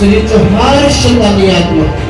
श्री चौहान शतानी आत्मा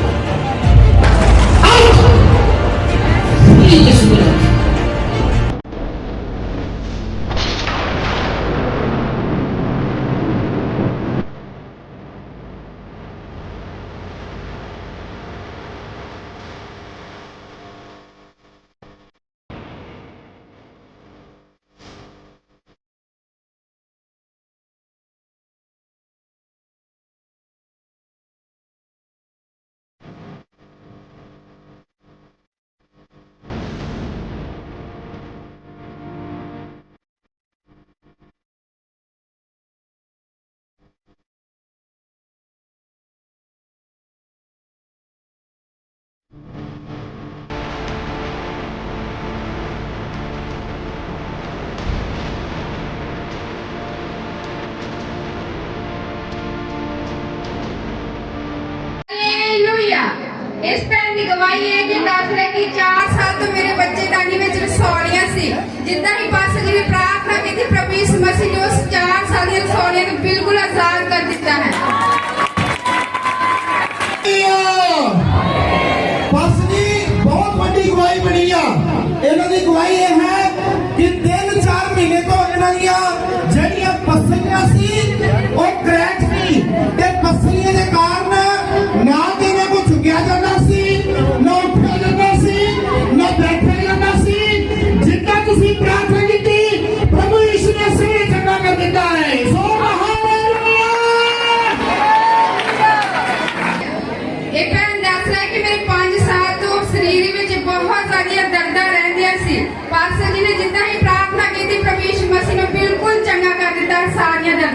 ਇਸ ਭੈਣ ਦੀ ਗਵਾਹੀ ਹੈ ਕਿ ਦੱਸ ਰਹੇ ਕਿ 4 ਸਾਲ ਤੋਂ ਮੇਰੇ ਬੱਚੇ ਦਾਨੀ ਵਿੱਚ ਰਸੌਲੀਆਂ ਸੀ। ਜਿੱਦਾਂ ਹੀ ਪਾਸਗਰੀ ਪ੍ਰਾਰਥਨਾ ਕੀਤੀ ਪ੍ਰਭੂ ਯਿਸੂ ਮਸੀਹ ਨੇ ਉਸ 4 ਸਾਲ ਦੀਆਂ ਰਸੌਲੀਆਂ ਨੂੰ ਬਿਲਕੁਲ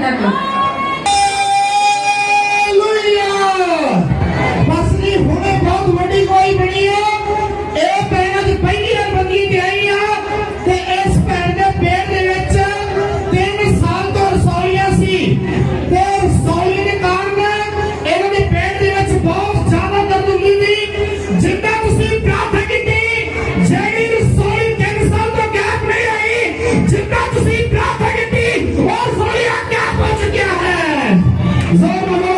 అన్నట్లు బస్ ని హునే బహుత్ బడి కోయి బడి హై Is Mané!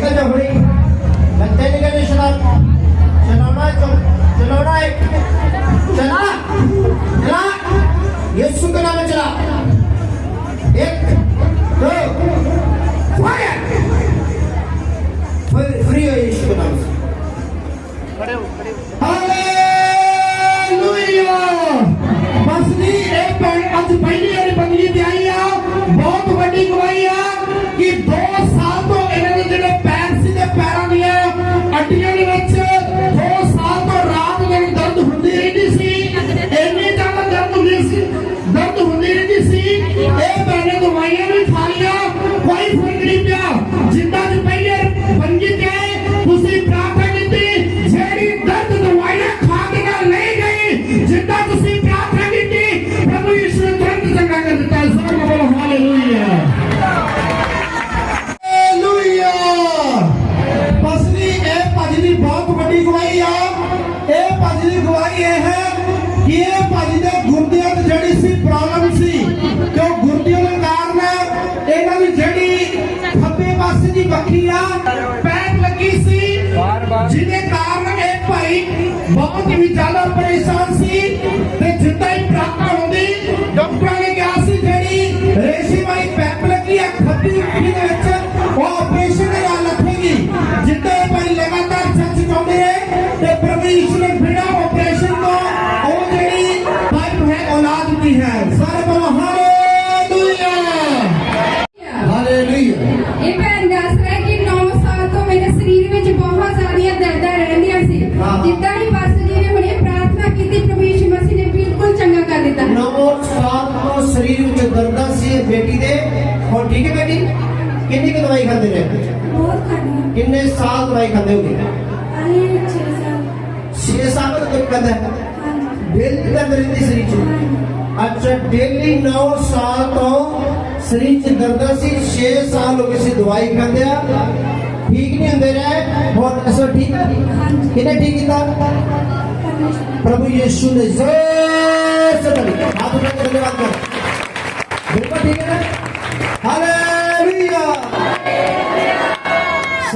Kita. ਇਹ ਭਾਜੀ ਦੇ ਗੁਰਦਿਆਂ ਦੀ ਜਿਹੜੀ ਸੀ ਪ੍ਰੋਬਲਮ ਸੀ ਤੇ ਉਹ ਕਾਰਨ ਇਹਨਾਂ ਦੀ ਜਿਹੜੀ ਖੱਬੇ ਪਾਸੇ ਦੀ ਬੱਖੀ ਆ ਪੈਣ ਲੱਗੀ ਸੀ। ਜਿਹਦੇ ਕਾਰਨ ਇਹ ਭਾਈ ਬਹੁਤ ਹੀ ਜ਼ਿਆਦਾ ਪਰੇਸ਼ਾਨ ਕਿੰਨੀ ਕੁ ਦਵਾਈ ਖਾਂਦੇ ਨੇ ਬਹੁਤ ਖਾਣੀ ਕਿੰਨੇ ਸਾਲ ਦਵਾਈ ਖਾਂਦੇ ਹੋਗੇ ਆਏ 6 ਸਾਲ 6 ਸਾਲ ਤੋਂ ਕਹਿੰਦਾ ਹੈ ਹਾਂਜੀ ਡੇਲੀ ਦਰਦ ਰਹਿੰਦੀ ਸਰੀਰ 'ਚ ਅੱਛਾ ਡੇਲੀ 9 ਸਾਲ ਤੋਂ ਸਰੀਰ 'ਚ ਦਰਦ ਸੀ 6 ਸਾਲ ਹੋ ਗਏ ਸੀ ਦਵਾਈ ਖਾਂਦੇ ਆ ਠੀਕ ਨਹੀਂ ਹੁੰਦੇ ਰਹੇ ਹੁਣ ਅਸੋ ਠੀਕ ਹੈ ਹਾਂਜੀ। ਕਿਹਨੇ ਠੀਕ ਕੀਤਾ ਪਰਮੇਸ਼ਰ प्रभु यीशु ने जोर से बोली हाथ उठा के धन्यवाद कर बिल्कुल ठीक है ना